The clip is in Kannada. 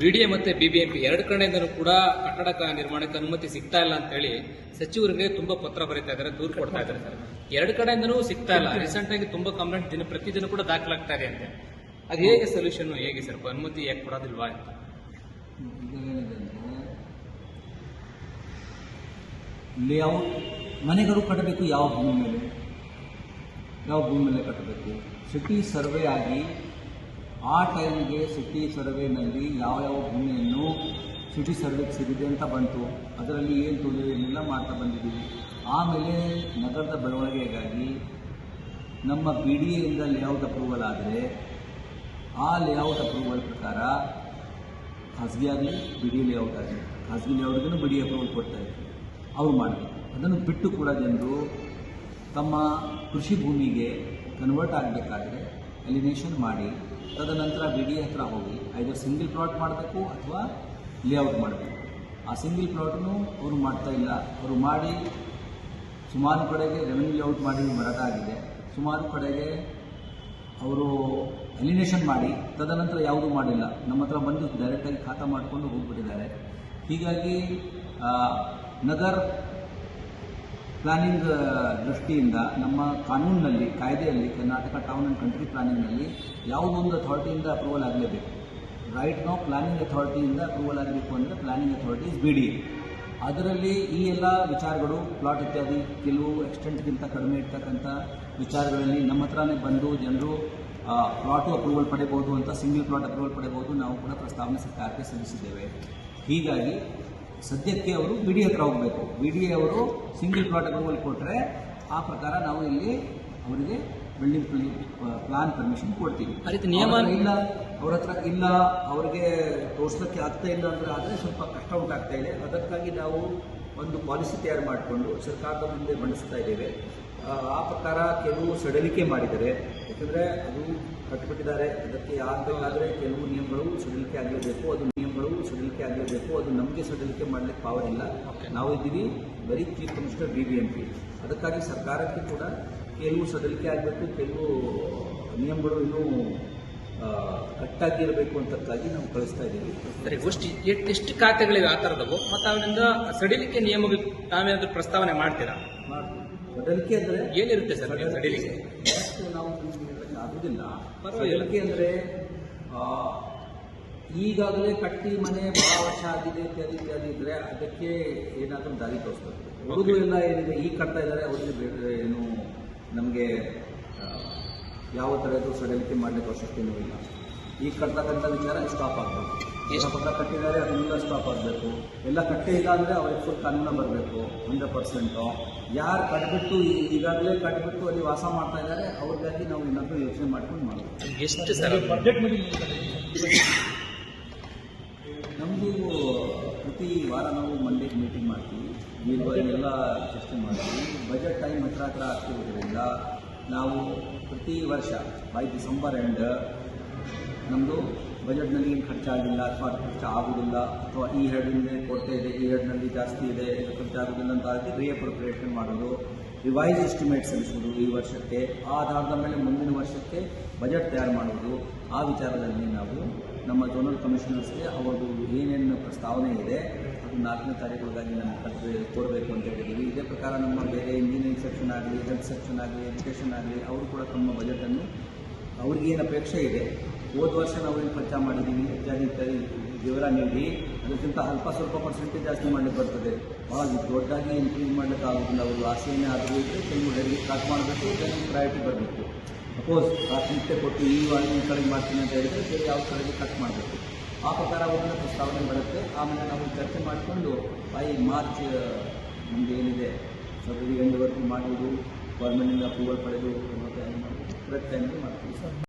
ಬಿಡಿಎ ಮತ್ತೆ ಬಿಬಿಎಂಪಿ ಎರಡು ಕಡೆಯಿಂದಲೂ ಕೂಡ ಕಟ್ಟಡ ನಿರ್ಮಾಣಕ್ಕೆ ಅನುಮತಿ ಸಿಗ್ತಾ ಇಲ್ಲ ಅಂತ ಹೇಳಿ ಸಚಿವರಿಗೆ ತುಂಬಾ ಪತ್ರ ಬರೀತಾ ಇದ್ದಾರೆ, ದೂರು ಕೊಡ್ತಾ ಇದ್ದಾರೆ ಸರ್. ಎರಡು ಕಡೆಯಿಂದನೂ ಸಿಗ್ತಾ ಇಲ್ಲ. ರೀಸೆಂಟ್ ಆಗಿ ತುಂಬಾ ಕಂಪ್ಲೇಂಟ್ ದಿನ ಪ್ರತಿದಿನ ಕೂಡ ದಾಖಲಾಗ್ತಾ ಇದೆ ಅಂತೆ. ಅದು ಹೇಗೆ ಸೊಲ್ಯೂಷನ್ ಹೇಗೆ ಸರ್? ಅನುಮತಿ ಯಾಕೆ ಕೊಡೋದಿಲ್ವಾ ಅಂತ. ಲೇಔಟ್ ಮನೆಗಳು ಕಟ್ಟಬೇಕು ಯಾವ ಭೂಮಿ ಮೇಲೆ? ಯಾವ ಭೂಮಿ ಮೇಲೆ ಕಟ್ಟಬೇಕು? ಸಿಟಿ ಸರ್ವೆ ಆಗಿ ಆ ಟೈಮ್ಗೆ ಸಿಟಿ ಸರ್ವೆನಲ್ಲಿ ಯಾವ ಯಾವ ಭೂಮಿಯನ್ನು ಸಿಟಿ ಸರ್ವೆಗೆ ಸಿಗಿದೆ ಅಂತ ಬಂತು. ಅದರಲ್ಲಿ ಏನು ತೊಂದರೆ ಏನಿಲ್ಲ ಮಾಡ್ತಾ ಬಂದಿದ್ದೀವಿ. ಆಮೇಲೆ ನಗರದ ಬೆಳವಣಿಗೆಗಾಗಿ ನಮ್ಮ ಬಿ ಡಿ ಎಯಿಂದ ಲೇಔಟ್ ಅಪ್ರೂವಲ್ ಆದರೆ, ಆ ಲೇಔಟ್ ಅಪ್ರೂವಲ್ ಪ್ರಕಾರ ಖಾಸಗಿ ಆಗಲಿ ಬಿ ಡಿ ಲೇಔಟ್ ಆಗಲಿ, ಖಾಸಗಿ ಲೇಔಟ್ಗೂ ಬಿ ಡಿ ಅಪ್ರೂವಲ್ ಕೊಡ್ತಾ ಅವರು ಮಾಡಬೇಕು. ಅದನ್ನು ಬಿಟ್ಟು ಕೂಡ ಜನರು ತಮ್ಮ ಕೃಷಿ ಭೂಮಿಗೆ ಕನ್ವರ್ಟ್ ಆಗಬೇಕಾದ್ರೆ ಎಲಿನೇಷನ್ ಮಾಡಿ, ತದನಂತರ ಬಿ ಡಿ ಹತ್ರ ಹೋಗಿ ಐದರ್ ಸಿಂಗಲ್ ಪ್ಲಾಟ್ ಮಾಡಬೇಕು ಅಥವಾ ಲೇಔಟ್ ಮಾಡಬೇಕು. ಆ ಸಿಂಗಲ್ ಪ್ಲಾಟನ್ನು ಅವರು ಮಾಡ್ತಾ ಇಲ್ಲ. ಅವರು ಮಾಡಿ ಸುಮಾರು ಕಡೆಗೆ ರೆವೆನ್ಯೂ ಲೇಔಟ್ ಮಾಡಿ ಮರಾಟ ಆಗಿದೆ. ಸುಮಾರು ಕಡೆಗೆ ಅವರು ಎಲಿನೇಷನ್ ಮಾಡಿ, ತದನಂತರ ಯಾವುದೂ ಮಾಡಿಲ್ಲ. ನಮ್ಮ ಹತ್ರ ಬಂದು ಡೈರೆಕ್ಟಾಗಿ ಖಾತಾ ಮಾಡಿಕೊಂಡು ಹೋಗ್ಬಿಟ್ಟಿದ್ದಾರೆ. ಹೀಗಾಗಿ ನಗರ್ ಪ್ಲಾನಿಂಗ್ ದೃಷ್ಟಿಯಿಂದ ನಮ್ಮ ಕಾನೂನಿನಲ್ಲಿ, ಕಾಯ್ದೆಯಲ್ಲಿ ಕರ್ನಾಟಕ ಟೌನ್ ಆ್ಯಂಡ್ ಕಂಟ್ರಿ ಪ್ಲಾನಿಂಗ್ನಲ್ಲಿ ಯಾವುದೊಂದು ಅಥಾರಿಟಿಯಿಂದ ಅಪ್ರೂವಲ್ ಆಗಲೇಬೇಕು. ರೈಟ್ ನಾವು ಪ್ಲಾನಿಂಗ್ ಅಥಾರಿಟಿಯಿಂದ ಅಪ್ರೂವಲ್ ಆಗಬೇಕು ಅಂದರೆ ಪ್ಲಾನಿಂಗ್ ಅಥಾರಿಟಿ ಬಿ ಡಿ ಅದರಲ್ಲಿ ಈ ಎಲ್ಲ ವಿಚಾರಗಳು ಪ್ಲಾಟ್ ಇತ್ಯಾದಿ ಕೆಲವು ಎಕ್ಸ್ಟೆಂಟ್ಗಿಂತ ಕಡಿಮೆ ಇರ್ತಕ್ಕಂಥ ವಿಚಾರಗಳಲ್ಲಿ ನಮ್ಮ ಹತ್ರನೇ ಬಂದು ಜನರು ಪ್ಲಾಟು ಅಪ್ರೂವಲ್ ಪಡೆಯಬಹುದು ಅಂತ ಸಿಂಗಲ್ ಪ್ಲಾಟ್ ಅಪ್ರೂವಲ್ ಪಡೆಯಬಹುದು, ನಾವು ಕೂಡ ಪ್ರಸ್ತಾವನೆ ಸರ್ಕಾರಕ್ಕೆ ಸಲ್ಲಿಸಿದ್ದೇವೆ. ಹೀಗಾಗಿ ಸದ್ಯಕ್ಕೆ ಅವರು ಬಿ ಡಿ ಹತ್ರ ಹೋಗಬೇಕು. ಬಿ ಡಿ ಅವರು ಸಿಂಗಲ್ ಪ್ಲಾಟ್ ಅಪ್ರೂವಲ್ ಕೊಟ್ಟರೆ ಆ ಪ್ರಕಾರ ನಾವು ಇಲ್ಲಿ ಅವರಿಗೆ ಬಿಲ್ಡಿಂಗ್ ಪ್ಲಾನ್ ಪರ್ಮಿಷನ್ ಕೊಡ್ತೀವಿ. ಅದಕ್ಕೆ ನಿಯಮ- ಇಲ್ಲ ಅವ್ರ ಹತ್ರ ಇಲ್ಲ ಅವರಿಗೆ ತೋರಿಸ್ಲಿಕ್ಕೆ ಆಗ್ತಾ ಇಲ್ಲ ಅಂದರೆ ಆದರೆ ಸ್ವಲ್ಪ ಕಷ್ಟ ಉಂಟಾಗ್ತಾ ಇದೆ. ಅದಕ್ಕಾಗಿ ನಾವು ಒಂದು ಪಾಲಿಸಿ ತಯಾರು ಮಾಡಿಕೊಂಡು ಸರ್ಕಾರದ ಮುಂದೆ ಮಂಡಿಸ್ತಾ ಇದ್ದೇವೆ. ಆ, ಪ್ರಕಾರ ಕೆಲವು ಸಡಿಲಿಕೆ ಮಾಡಿದರೆ ಯಾಕಂದರೆ ಅದು ಕಟ್ಟಿಬಿಟ್ಟಿದ್ದಾರೆ ಅದಕ್ಕೆ ಆಗಬೇಕಾದ್ರೆ ಕೆಲವು ನಿಯಮಗಳು ಸಡಿಲಿಕೆ ಆಗಲೇಬೇಕು ಅದು ನಿಯಮಗಳು ಸಡಿಲಿಕೆ ಆಗಲೇಬೇಕು ಅದು ನಮಗೆ ಸಡಿಲಿಕೆ ಮಾಡಲಿಕ್ಕೆ ಪವರ್ ಇಲ್ಲ. ನಾವು ಇದ್ದೀವಿ ಬರೀ chief minister B B M P. ಅದಕ್ಕಾಗಿ ಸರ್ಕಾರಕ್ಕೆ ಕೂಡ ಕೆಲವು ಸಡಿಲಿಕೆ ಆಗಬೇಕು ಕೆಲವು ನಿಯಮಗಳು ಇನ್ನೂ ಕಟ್ಟಾಗಿರಬೇಕು ಅಂತಕ್ಕಾಗಿ ನಾವು ಕಳಿಸ್ತಾ ಇದ್ದೀವಿ. ಸರಿ ಗೋಷ್ಠಿ ಎಷ್ಟು ಖಾತೆಗಳಿವೆ ಆ ಥರದವು ಮತ್ತು ಅವರಿಂದ ಸಡಿಲಿಕೆ ನಿಯಮಗಳು ನಾವೇನಾದರೂ ಪ್ರಸ್ತಾವನೆ ಮಾಡ್ತೀರಾ. ಸಡಿಲಿಕೆ ಅಂದರೆ? ಏನಿರುತ್ತೆ ಸರ್ ಸಡಿಲಿಕೆ ನಾವು ಆಗುದಿಲ್ಲ. ಸಡಿಲಿಕೆ ಅಂದರೆ ಈಗಾಗಲೇ ಕಟ್ಟಿ ಮನೆ ಬಹಳ ವರ್ಷ ಆಗಿದೆ ಇತ್ಯಾದಿ ಇತ್ಯಾದಿ ಇದ್ರೆ ಅದಕ್ಕೆ ಏನಾದರೂ ದಾರಿ ತೋರಿಸ್ಬೇಕು. ಉಳಿದು ಎಲ್ಲ ಏನಿದೆ ಈಗ ಕಟ್ತಾ ಇದ್ದಾರೆ ಅವರಿಗೆ ಬೇಡ ಏನು ನಮಗೆ ಯಾವ ಥರದ್ದು ಸಡಿಲಿಕೆ ಮಾಡಲಿಕ್ಕೆ ಅವಶ್ಯಕತೆಯೂ ಇಲ್ಲ. ಈಗ ಕಟ್ಟತಕ್ಕಂಥ ವಿಚಾರ ಸ್ಟಾಪ್ ಆಗಬೇಕು. ಎಷ್ಟು? ಪಕ್ಕ ಕಟ್ಟಿದ್ದಾರೆ ಅದನ್ನೆಲ್ಲ ಸ್ಟಾಪ್ ಆಗಬೇಕು. ಎಲ್ಲ ಕಟ್ಟೇ ಇಲ್ಲ ಅಂದರೆ ಅವ್ರಿಗೆ ಫುಲ್ ಕಾನೂನ ಬರಬೇಕು ಹಂಡ್ರೆಡ್ ಪರ್ಸೆಂಟು ಯಾರು ಕಟ್ಬಿಟ್ಟು ಈಗಾಗಲೇ ಕಟ್ಬಿಟ್ಟು ಅಲ್ಲಿ ವಾಸ ಮಾಡ್ತಾ ಇದ್ದಾರೆ ಅವ್ರಿಗಾಗಿ ನಾವು ಏನಾದರೂ ಯೋಚನೆ ಮಾಡ್ಕೊಂಡು ಮಾಡಬೇಕು. ಎಷ್ಟು ಸರ್ ನಮ್ಮದು ಪ್ರತಿ ವಾರ ನಾವು ಮಂಡೇಗೆ ಮೀಟಿಂಗ್ ಮಾಡ್ತೀವಿ. ಎಲ್ಲ ಚರ್ಚೆ ಮಾಡ್ತೀವಿ. ಬಜೆಟ್ ಟೈಮ್ ಹತ್ರ ಹತ್ರ ಆಗ್ತಿರೋದ್ರಿಂದ ನಾವು ಪ್ರತಿ ವರ್ಷ ಬೈ ಡಿಸೆಂಬರ್ ಎಂಡ್ ನಮ್ಮದು ಬಜೆಟ್ನಲ್ಲಿ ಏನು ಖರ್ಚಾಗಿಲ್ಲ, ಅಥವಾ ಖರ್ಚು ಆಗೋದಿಲ್ಲ, ಅಥವಾ ಈ ಹೆಡ್ನಿಂದ ಕೊರತೆ ಇದೆ, ಈ ಹೆಡ್ನಲ್ಲಿ ಜಾಸ್ತಿ ಇದೆ ಇದು ಖರ್ಚಾಗೋದಿಲ್ಲ ಅಂತ ಆಗಿ ರೀಅಪ್ರೋಪ್ರಿಯೇಷನ್ ಮಾಡೋದು ರಿವೈಸ್ ಎಸ್ಟಿಮೇಟ್ ಸಲ್ಲಿಸೋದು ಈ ವರ್ಷಕ್ಕೆ ಆ ಆಧಾರದ ಮೇಲೆ ಮುಂದಿನ ವರ್ಷಕ್ಕೆ ಬಜೆಟ್ ತಯಾರು ಮಾಡೋದು ಆ ವಿಚಾರದಲ್ಲಿ ನಾವು ನಮ್ಮ ಜೋನಲ್ ಕಮಿಷನರ್ಸ್ಗೆ ಅವರದು ಏನೇನು ಪ್ರಸ್ತಾವನೆ ಇದೆ ನಾಲ್ಕನೇ ತಾರೀಕೊಳಗಾಗಿ ನಮ್ಮ ಕಟ್ಟಿ ಕೊಡಬೇಕು ಅಂತ ಹೇಳಿದ್ದೀವಿ. ಇದೇ ಪ್ರಕಾರ ನಮ್ಮ ಬೇರೆ ಇಂಜಿನಿಯರಿಂಗ್ ಸೆಕ್ಷನ್ ಆಗಲಿ ಹೆಲ್ತ್ ಸೆಕ್ಷನ್ ಆಗಲಿ ಎಜುಕೇಷನ್ ಆಗಲಿ, ಅವರು ಕೂಡ ತಮ್ಮ ಬಜೆಟನ್ನು ಅವ್ರಿಗೇನು ಅಪೇಕ್ಷೆ ಇದೆ? ಹೋದ ವರ್ಷ ನಾವು ಏನು ಖರ್ಚು ಮಾಡಿದ್ದೀವಿ ಇತ್ಯಾದಿ ಇತ್ಯಾದಿ ವಿವರ ನೀಡಿ. ಅದಕ್ಕಿಂತ ಅಲ್ಪ ಸ್ವಲ್ಪ ಪರ್ಸೆಂಟೇಜ್ ಜಾಸ್ತಿ ಮಾಡಲಿಕ್ಕೆ ಬರ್ತದೆ. ಭಾಳ ದೊಡ್ಡದಾಗಿ ಇನ್ಕ್ರೀಸ್ ಮಾಡಲಿಕ್ಕೆ ಆಗೋದಿಲ್ಲ. ಅವರು ಆಸೆಯೇ ಆದರೂ ಇದ್ದರೆ ಕೆಲವು ಡೈರಿ ಕಟ್ ಮಾಡಬೇಕು ಜನರಿಗೆ ಪ್ರಯಾರಿಟಿ ಬರಬೇಕು. ಸಪೋಸ್ ಪ್ರಾಥಮಿಕತೆ ಕೊಟ್ಟು ಈ ವಾರ ಈ ಕಡೆಗೆ ಮಾಡ್ತೀನಿ ಅಂತ ಹೇಳಿದರೆ ಬೇರೆ ಯಾವ ಕಡೆಗೆ ಕಟ್ ಮಾಡಬೇಕು? ಆ ಪ್ರಕಾರ ಅವರನ್ನು ಪ್ರಸ್ತಾವನೆ ಬರುತ್ತೆ ಆಮೇಲೆ ನಾವು ಚರ್ಚೆ ಮಾಡಿಕೊಂಡು ಬೈ ಮಾರ್ಚ್ ನಮ್ದು ಏನಿದೆ ಫೆಬ್ರವರಿ ಎಂಡ್ವರೆಗೂ ಮಾಡುವುದು ಗೌರ್ಮೆಂಟಿಂದ ಅಪ್ರೂವಲ್ ಪಡೆದು ಟೈಮ್ಗೆ ಮಾಡ್ತೀವಿ. ಸರ್